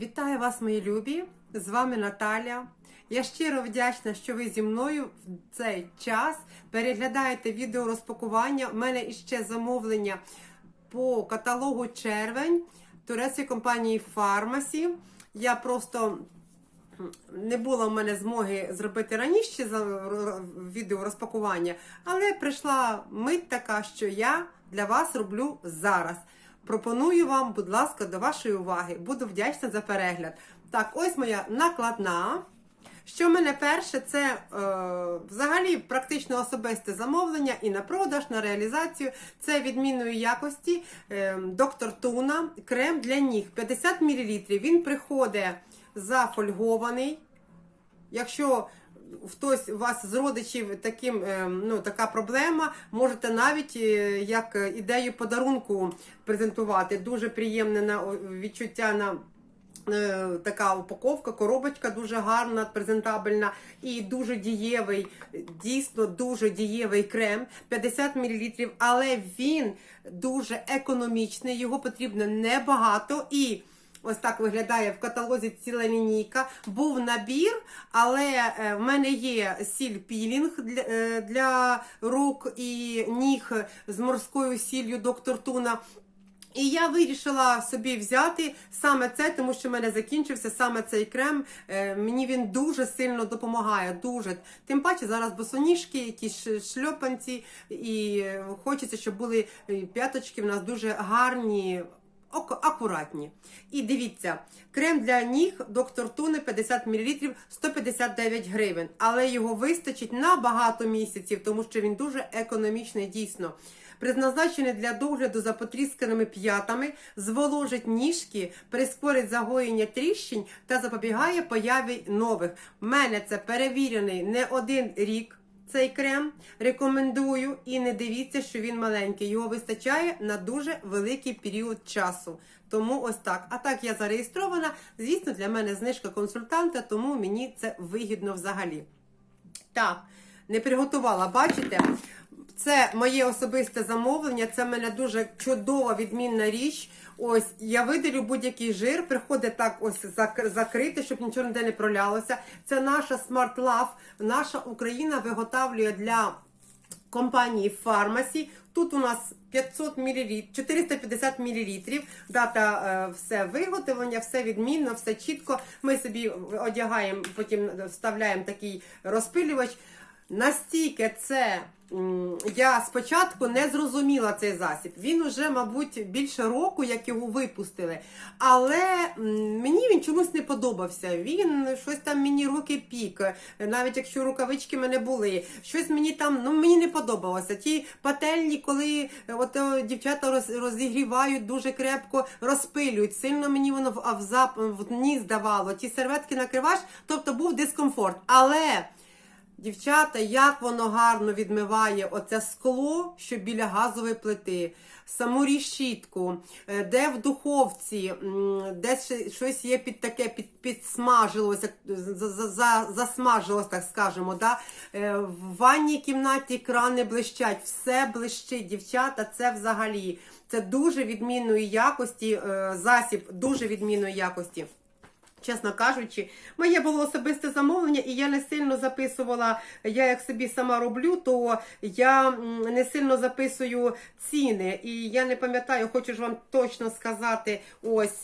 Вітаю вас, мої любі! З вами Наталя. Я щиро вдячна, що ви зі мною в цей час переглядаєте відео розпакування. У мене іще замовлення по каталогу червень турецької компанії Фармасі. Я просто не було в мене змоги зробити раніше відео розпакування, але прийшла мить така, що я для вас роблю зараз. Пропоную вам, будь ласка, до вашої уваги. Буду вдячна за перегляд. Так, ось моя накладна. Що в мене перше, це е, взагалі практично особисте замовлення і на продаж, на реалізацію. Це відмінної якості е, доктор Туна, крем для ніг 50 мл. Він приходить зафольгований. Якщо хтось у вас з родичів таким, е, ну, така проблема, можете навіть е, як ідею подарунку презентувати. Дуже приємне на відчуття на. Е, Така упаковка, коробочка дуже гарна, презентабельна і дуже дієвий, дійсно дуже дієвий крем 50 мл, але він дуже економічний, його потрібно небагато і. Ось так виглядає в каталозі ціла лінійка. Був набір, але е, в мене є сіль пілінг для, е, для рук і ніг з морською сіллю доктор Туна. І я вирішила собі взяти саме це, тому що в мене закінчився саме цей крем. Е, Мені він дуже сильно допомагає. Дуже. Тим паче зараз босоніжки, якісь шльопанці, і хочеться, щоб були п'яточки в нас дуже гарні. Ак- Акуратні. І дивіться, крем для ніг доктор Туни 50 мл 159 гривень. Але його вистачить на багато місяців, тому що він дуже економічний дійсно. Призначений для догляду за потрісканими п'ятами, зволожить ніжки, прискорить загоєння тріщин та запобігає появі нових. В мене це перевірений не один рік. Цей крем рекомендую і не дивіться, що він маленький. Його вистачає на дуже великий період часу. Тому ось так. А так я зареєстрована. Звісно, для мене знижка консультанта, тому мені це вигідно взагалі. Так, не приготувала, бачите? Це моє особисте замовлення. Це в мене дуже чудова відмінна річ. Ось я видалю будь-який жир, приходить так ось зак- закрити, щоб нічого ніде не пролялося. Це наша Smart Love. Наша Україна виготовлює для компанії Фармасі. Тут у нас 500 мл, 450 мл. Дата е, все виготовлення, все відмінно, все чітко. Ми собі одягаємо, потім вставляємо такий розпилювач. Настільки це я спочатку не зрозуміла цей засіб. Він уже, мабуть, більше року, як його випустили. Але мені він чомусь не подобався. Він щось там мені руки пік, навіть якщо рукавички в мене були. Щось мені там ну мені не подобалося. Ті пательні, коли е, от е, дівчата роз, розігрівають дуже крепко, розпилюють. Сильно мені воно в, в, зап, в ніс давало. Ті серветки накриваєш, тобто був дискомфорт. Але. Дівчата, як воно гарно відмиває оце скло, що біля газової плити, саму рішітку, е, де в духовці, де щось є під таке, під, підсмажилося, за- за- за- засмажилось, так скажемо. Да? Е, В ванній кімнаті крани блищать, все блищить. Дівчата, це взагалі. Це дуже відмінної якості, е, засіб дуже відмінної якості. Чесно кажучи, моє було особисте замовлення, і я не сильно записувала. Я як собі сама роблю, то я не сильно записую ціни. І я не пам'ятаю, хочу ж вам точно сказати ось.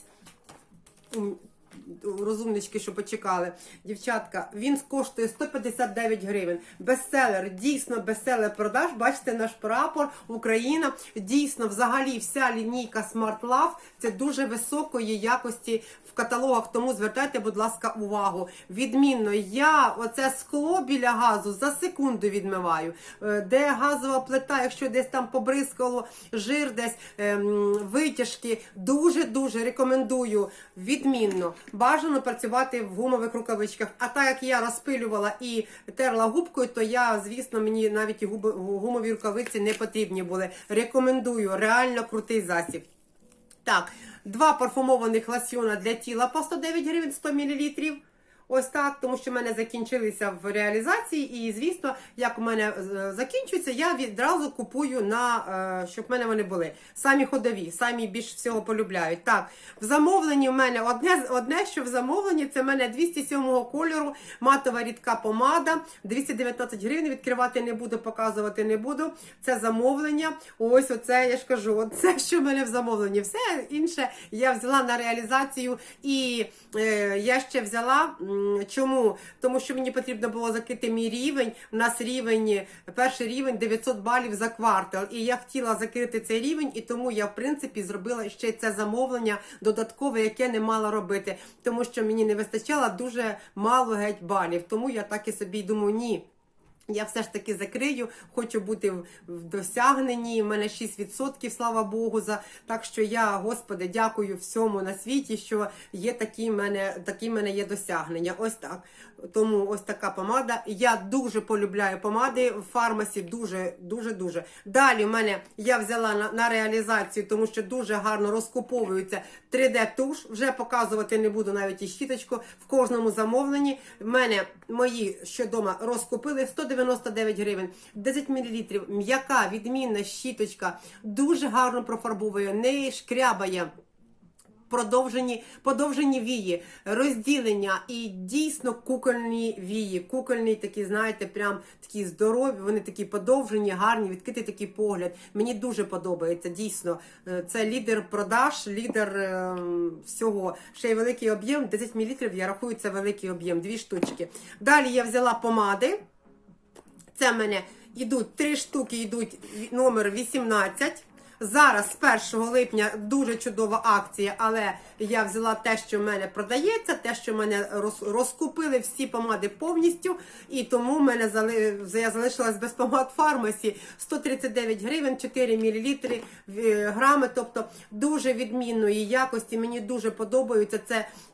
Розумнички, що почекали. Дівчатка, він коштує 159 гривень. Бестселер, дійсно бестселер продаж. Бачите, наш прапор, Україна. Дійсно, взагалі, вся лінійка Smart Love це дуже високої якості в каталогах. Тому звертайте, будь ласка, увагу. Відмінно, я оце скло біля газу за секунду відмиваю. Е, Де газова плита, якщо десь там побризкало жир, десь ем, витяжки, дуже-дуже рекомендую відмінно. Бажано працювати в гумових рукавичках. А так як я розпилювала і терла губкою, то я, звісно, мені навіть гумові рукавиці не потрібні були. Рекомендую, реально крутий засіб. Так, два парфумованих лосьона для тіла по 109 гривень 100 мл. Ось так, тому що в мене закінчилися в реалізації, і звісно, як у мене е, закінчується, я відразу купую на е, щоб в мене вони були. Самі ходові, самі більш всього полюбляють. Так, в замовленні в мене одне, одне, що в замовленні, це в мене 207 кольору, матова рідка помада, 219 гривень. Відкривати не буду, показувати не буду. Це замовлення. Ось оце я ж кажу, оце що в мене в замовленні. Все інше я взяла на реалізацію, і е, я ще взяла. Чому? Тому що мені потрібно було закрити мій рівень. У нас рівень, перший рівень 900 балів за квартал. І я хотіла закрити цей рівень, і тому я, в принципі, зробила ще це замовлення додаткове, яке не мала робити. Тому що мені не вистачало дуже мало геть балів. Тому я так і собі думаю, ні. Я все ж таки закрию, хочу бути в, досягненні. У мене 6%, слава Богу, за так що я, Господи, дякую всьому на світі, що є такі мене, такі мене є досягнення. Ось так. Тому ось така помада. Я дуже полюбляю помади в фармасі. Дуже, дуже, дуже. Далі в мене я взяла на, на реалізацію, тому що дуже гарно розкуповується 3D-туш. Вже показувати не буду навіть і щіточку. В кожному замовленні. Мене мої що дома розкупили 199 гривень, 10 мл. М'яка, відмінна щіточка. Дуже гарно профарбовує, не шкрябає. Продовжені, подовжені вії, розділення і дійсно кукольні вії. Кукольні такі, знаєте, прям такі здорові, вони такі подовжені, гарні, відкритий такий погляд. Мені дуже подобається. Дійсно, Е, це лідер продаж, лідер е, всього. Ще й великий об'єм. 10 мл, я рахую, це великий об'єм, дві штучки. Далі я взяла помади. Це в мене йдуть три штуки, йдуть номер 18. Зараз з 1 липня дуже чудова акція, але я взяла те, що в мене продається, те, що в мене роз- розкупили всі помади повністю, і тому в мене я залишилась без помад фармасі 139 гривень, 4 мл грами, тобто дуже відмінної якості. Мені дуже подобаються. Це е, е,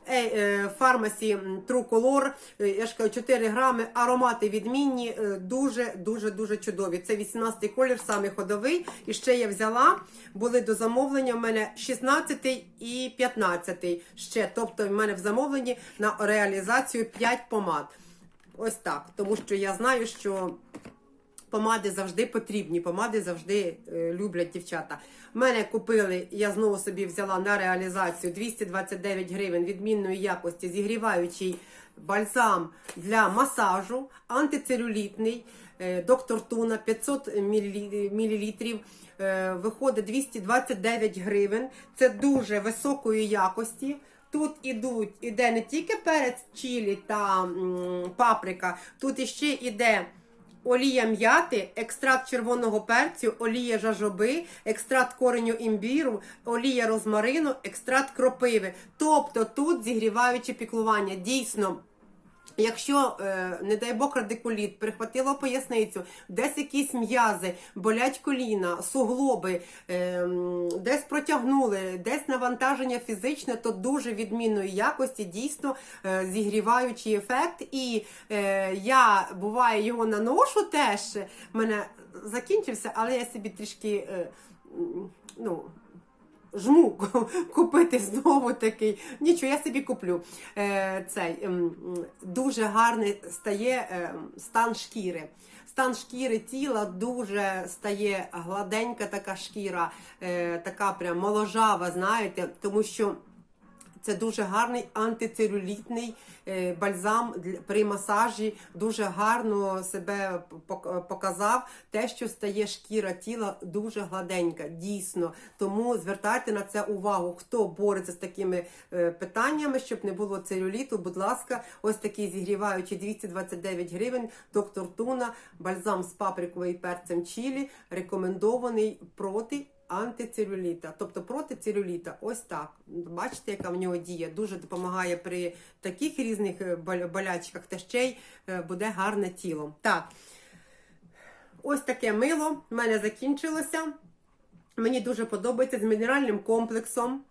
фармасі м, True Color, е, я ж кажу, 4 грами, аромати відмінні, е, дуже, дуже, дуже чудові. Це 18-й колір, саме ходовий. І ще я взяла, були до замовлення в мене 16 і 15 ще. Тобто в мене в замовленні на реалізацію 5 помад. Ось так. Тому що я знаю, що помади завжди потрібні, помади завжди е, люблять дівчата. Мене купили, я знову собі взяла на реалізацію 229 гривень відмінної якості, зігріваючий бальзам для масажу, антицелюлітний, е, доктор Туна 500 мл. е, Виходить 229 гривень. Це дуже високої якості. Тут ідуть, іде не тільки перець чилі та м, паприка, тут іще іде олія м'яти, екстракт червоного перцю, олія жажоби, екстракт кореню імбіру, олія розмарину, екстракт кропиви. Тобто тут зігріваючи піклування. Дійсно. Якщо, е, не дай Бог, радикуліт, перехватило поясницю, десь якісь м'язи, болять коліна, суглоби, е, десь протягнули, десь навантаження фізичне, то дуже відмінної якості, дійсно е, зігріваючий ефект. І е, я буває його наношу теж. мене закінчився, але я собі трішки. ну, жму купити знову такий. Нічого, я собі куплю. Е, цей ем, дуже гарний стає ем, стан шкіри. Стан шкіри тіла дуже стає гладенька така шкіра, е, така прям моложава, знаєте, тому що. Це дуже гарний антицелюлітний е, бальзам при масажі. Дуже гарно себе пок- показав. Те, що стає шкіра тіла дуже гладенька, дійсно. Тому звертайте на це увагу. Хто бореться з такими е, питаннями, щоб не було целюліту, будь ласка, ось такий зігріваючий 229 гривень. Доктор Туна, бальзам з паприкою і перцем чилі, рекомендований проти антицелюліта, тобто проти целюліта. Ось так. Бачите, яка в нього дія. Дуже допомагає при таких різних е, болячках, та ще й е, буде гарне тіло. Так, ось таке мило в мене закінчилося. Мені дуже подобається з мінеральним комплексом.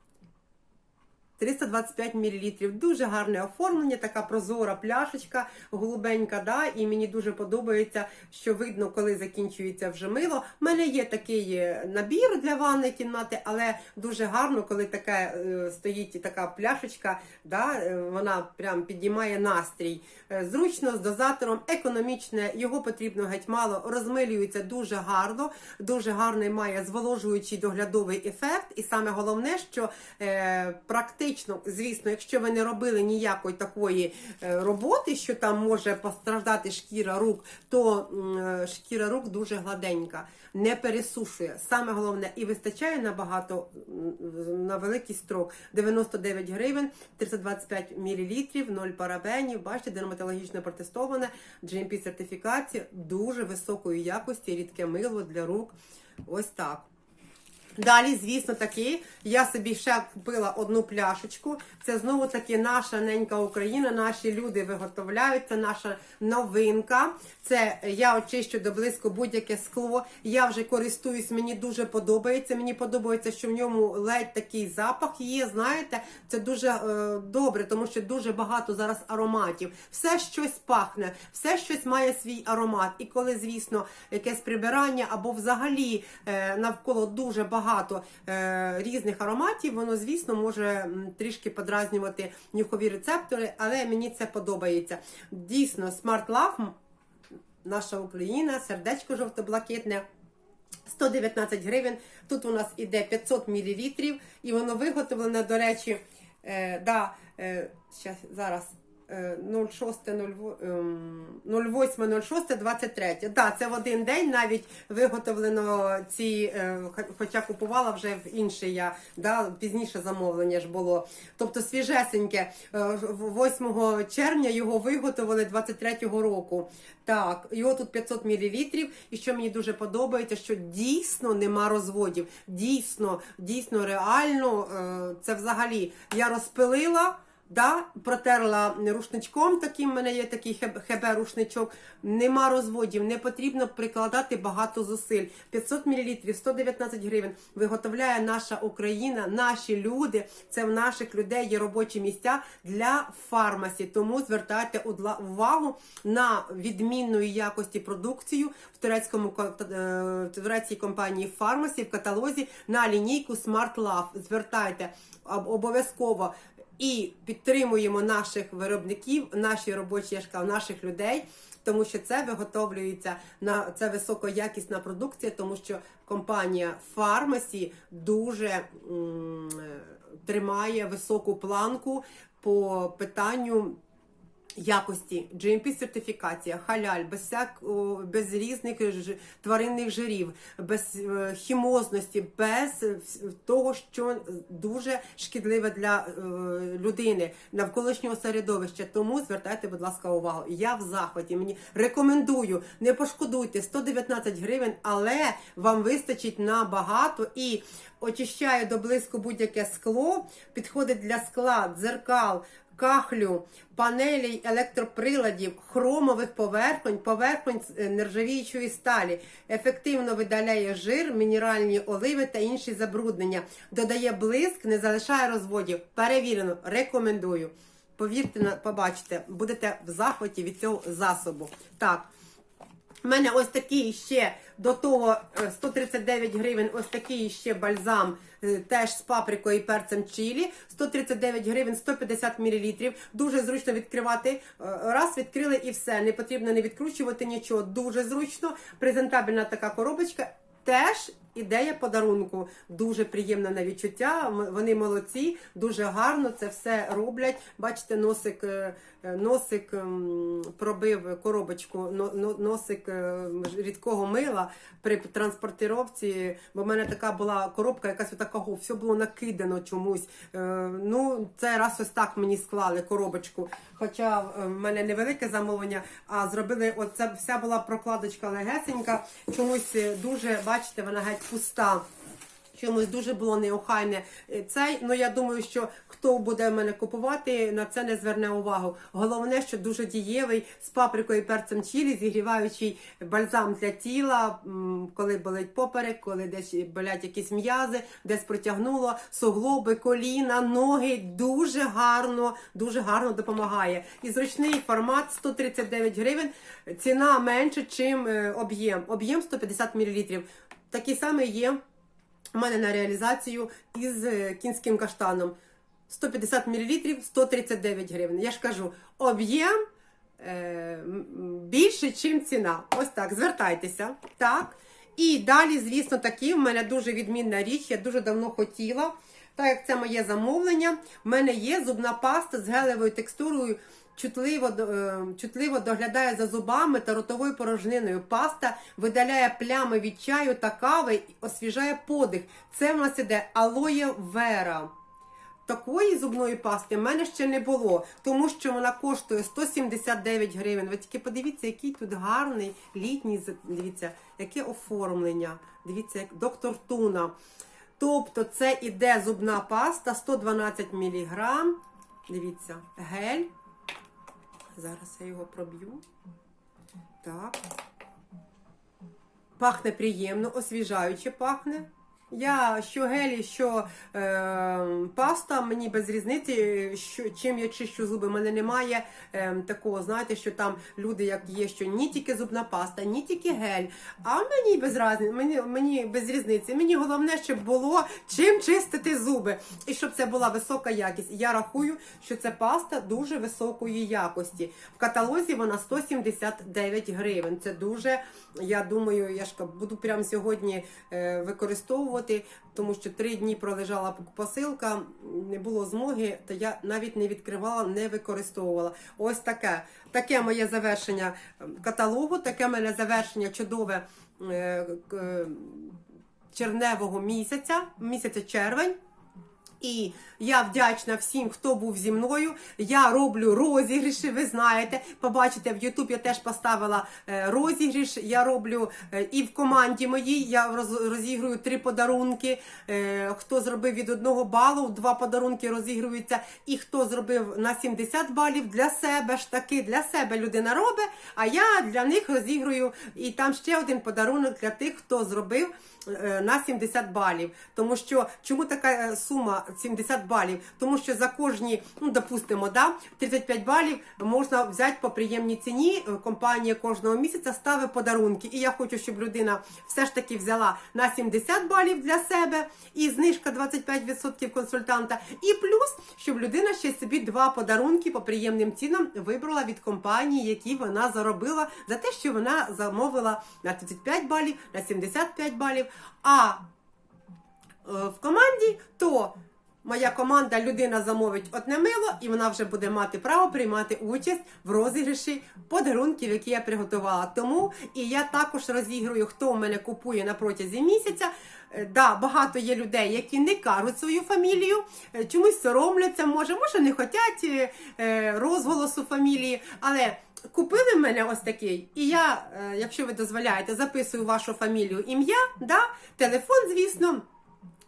325 мл. Дуже гарне оформлення, така прозора пляшечка, голубенька, да, і мені дуже подобається, що видно, коли закінчується вже мило. У мене є такий е, набір для ванної кімнати, але дуже гарно, коли таке е, стоїть така пляшечка, да, е, вона прям підіймає настрій. Зручно, з дозатором, економічне, його потрібно геть мало, розмилюється дуже гарно, дуже гарний має зволожуючий доглядовий ефект. І саме головне, що е, практично, звісно, якщо ви не робили ніякої такої е, роботи, що там може постраждати шкіра рук, то е, шкіра рук дуже гладенька, не пересушує. Саме головне, і вистачає набагато на великий строк. 99 гривень, 325 мл, 0 парабенів. Бачите, дерматологічно протестоване, GMP сертифікація, дуже високої якості, рідке мило для рук. Ось так. Далі, звісно, таки, я собі ще купила одну пляшечку. Це знову таки наша ненька Україна, наші люди виготовляють. Це наша новинка. Це я очищу до близько будь-яке скло. Я вже користуюсь, мені дуже подобається. Мені подобається, що в ньому ледь такий запах є. Знаєте, це дуже е, добре, тому що дуже багато зараз ароматів. Все щось пахне, все щось має свій аромат. І коли, звісно, якесь прибирання або взагалі е, навколо дуже багато е, різних ароматів, воно, звісно, може трішки подразнювати нюхові рецептори, але мені це подобається. Дійсно, Smart Love, наша Україна, сердечко жовто-блакитне. 119 гривень. Тут у нас іде 500 мл, і воно виготовлене, до речі, е, да, е, зараз. Е, 08.06.23. Да, це в один день навіть виготовлено ці, е, хоча купувала вже в інший я, да, пізніше замовлення ж було. Тобто свіжесеньке, е, 8 червня його виготовили 23-го року. Так, його тут 500 мл. І що мені дуже подобається, що дійсно нема розводів. Дійсно, дійсно, реально, е, це взагалі я розпилила. Да, протерла рушничком, таким в мене є такий хеб рушничок. Нема розводів, не потрібно прикладати багато зусиль. 500 мл, 119 гривень. Виготовляє наша Україна, наші люди. Це в наших людей є робочі місця для фармасі. Тому звертайте увагу на відмінної якості продукцію в турецькому ко- е, в турецькій компанії Фармасі в каталозі на лінійку Smart Love. Звертайте об- обов'язково і підтримуємо наших виробників, наші робочі я ж наших людей. Тому що це виготовлюється на це високоякісна продукція, тому що компанія Фармасі дуже м, тримає високу планку по питанню якості, GMP сертифікація, халяль, без всяк без різних тваринних жирів, без е, хімозності, без того, що дуже шкідливе для е, людини, навколишнього середовища. Тому звертайте, будь ласка, увагу. Я в захваті. Мені рекомендую, не пошкодуйте 119 гривень, але вам вистачить на багато і очищає до близько будь-яке скло, підходить для скла, дзеркал кахлю, панелей, електроприладів, хромових поверхонь, поверхонь е, нержавіючої сталі, ефективно видаляє жир, мінеральні оливи та інші забруднення, додає блиск, не залишає розводів. Перевірено, рекомендую. Повірте, побачите, будете в захваті від цього засобу. Так. У мене ось такий ще до того е, 139 гривень, ось такий ще бальзам, е, теж з паприкою і перцем чилі. 139 гривень, 150 мл. Дуже зручно відкривати. Е, Раз відкрили і все. Не потрібно не відкручувати нічого. Дуже зручно. Презентабельна така коробочка. Теж ідея подарунку. Дуже приємна на відчуття. Вони молодці, дуже гарно це все роблять. Бачите, носик, е, е, носик пробив коробочку, но- но- носик е, рідкого мила при транспортировці. Бо в мене така була коробка, якась отакого, все було накидано чомусь. Ну, це раз ось так мені склали коробочку. Хоча в мене невелике замовлення, а зробили оце вся була прокладочка легесенька. Чомусь дуже, бачите, вона геть пуста. Чомусь дуже було неохайне е, цей. Ну я думаю, що хто буде в мене купувати, на це не зверне увагу. Головне, що дуже дієвий з паприкою перцем чилі, зігріваючий бальзам для тіла, коли болить поперек, коли десь болять якісь м'язи, десь протягнуло суглоби, коліна, ноги. Дуже гарно, дуже гарно допомагає. І зручний формат 139 гривень. Ціна менше, чим е, об'єм. Об'єм 150 мл. Такий самий є у мене на реалізацію із е, кінським каштаном. 150 мл 139 гривень. Я ж кажу, об'єм е, більше, ніж ціна. Ось так, звертайтеся. Так. І далі, звісно, такі в мене дуже відмінна річ, я дуже давно хотіла. Так як це моє замовлення, в мене є зубна паста з гелевою текстурою. Чутливо, е, чутливо доглядає за зубами та ротовою порожниною. Паста видаляє плями від чаю та кави і освіжає подих. Це в нас іде алоє вера. Такої зубної пасти в мене ще не було, тому що вона коштує 179 гривень. Ви тільки подивіться, який тут гарний літній, дивіться, яке оформлення. Дивіться, як доктор Туна. Тобто це іде зубна паста 112 мг. Дивіться, гель. Зараз я його проб'ю. Так. Пахне приємно, освіжаюче пахне. Я що гелі, що е, паста, мені без різниці, що, чим я чищу зуби, в мене немає е, такого, знаєте, що там люди, як є, що ні тільки зубна паста, ні тільки гель. А мені без разниці, мені, мені без різниці. Мені головне, щоб було чим чистити зуби. І щоб це була висока якість. Я рахую, що це паста дуже високої якості. В каталозі вона 179 гривень. Це дуже, я думаю, я ж буду прямо сьогодні е, використовувати, тому що три дні пролежала посилка, не було змоги, то я навіть не відкривала, не використовувала. Ось таке. Таке моє завершення е, каталогу, таке мене завершення чудове червневого черневого місяця, місяця червень. І я вдячна всім, хто був зі мною. Я роблю розігріші, ви знаєте. Побачите, в Ютуб я теж поставила е, розігріш. Я роблю е, і в команді моїй я розігрую три подарунки. Е, Хто зробив від одного балу, два подарунки розігруються. І хто зробив на 70 балів для себе ж таки, для себе людина робить, а я для них розігрую. І там ще один подарунок для тих, хто зробив на 70 балів. Тому що чому така сума 70 балів? Тому що за кожні, ну допустимо, да, 35 балів можна взяти по приємній ціні. Е, Компанія кожного місяця ставить подарунки. І я хочу, щоб людина все ж таки взяла на 70 балів для себе і знижка 25% консультанта. І плюс, щоб людина ще собі два подарунки по приємним цінам вибрала від компанії, які вона заробила за те, що вона замовила на 35 балів, на 75 балів. А е, в команді, то моя команда людина замовить одне мило, і вона вже буде мати право приймати участь в розіграші подарунків, які я приготувала. Тому і я також розігрую, хто в мене купує на протязі місяця. Е, Да, багато є людей, які не кажуть свою фамілію, е, чомусь соромляться, може, може не хочуть е, розголосу фамілії, але. Купили мене ось такий, і я, якщо ви дозволяєте, записую вашу фамілію, ім'я, да, телефон, звісно.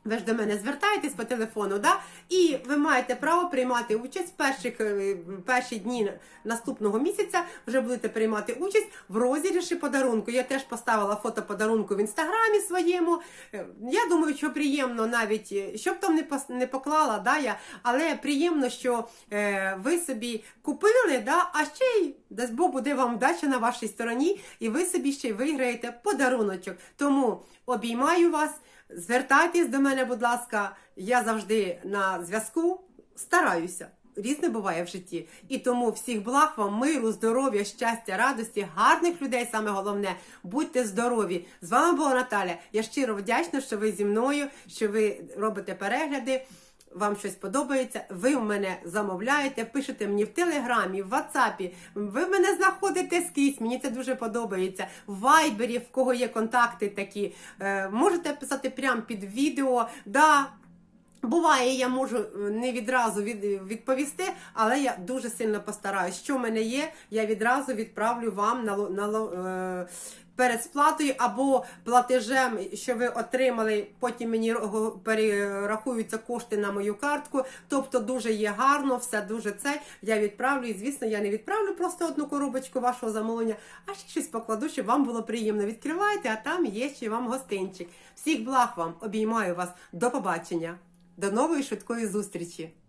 Ви ж до мене звертаєтесь по телефону, да? і ви маєте право приймати участь в перших, е, перші дні наступного місяця. Вже будете приймати участь в розіграші подарунку. Я теж поставила фото подарунку в інстаграмі своєму. Е, Я думаю, що приємно навіть, е, щоб там не не поклала, да, я, але приємно, що е, ви собі купили, да, а ще й дасть Бог буде вам вдача на вашій стороні, і ви собі ще й виграєте подаруночок. Тому обіймаю вас. Звертайтесь до мене, будь ласка, я завжди на зв'язку стараюся. Різне буває в житті. І тому всіх благ вам, миру, здоров'я, щастя, радості, гарних людей, саме головне. Будьте здорові! З вами була Наталя. Я щиро вдячна, що ви зі мною, що ви робите перегляди. Вам щось подобається, ви в мене замовляєте, пишете мені в телеграмі, в ватсапі. Ви в мене знаходите скрізь. Мені це дуже подобається. В вайбері, в кого є контакти такі. Е, можете писати прямо під відео. Да, Буває, я можу е, не відразу відповісти, але я дуже сильно постараюсь. Що в мене є, я відразу відправлю вам на, на, е, перед сплатою або платежем, що ви отримали, потім мені перерахуються кошти на мою картку. Тобто дуже є гарно, все дуже це. Я відправлю. І звісно, я не відправлю просто одну коробочку вашого замовлення, а ще щось покладу, щоб вам було приємно. Відкривайте, а там є ще вам гостинчик. Всіх благ вам, обіймаю вас. До побачення. До нової швидкої зустрічі!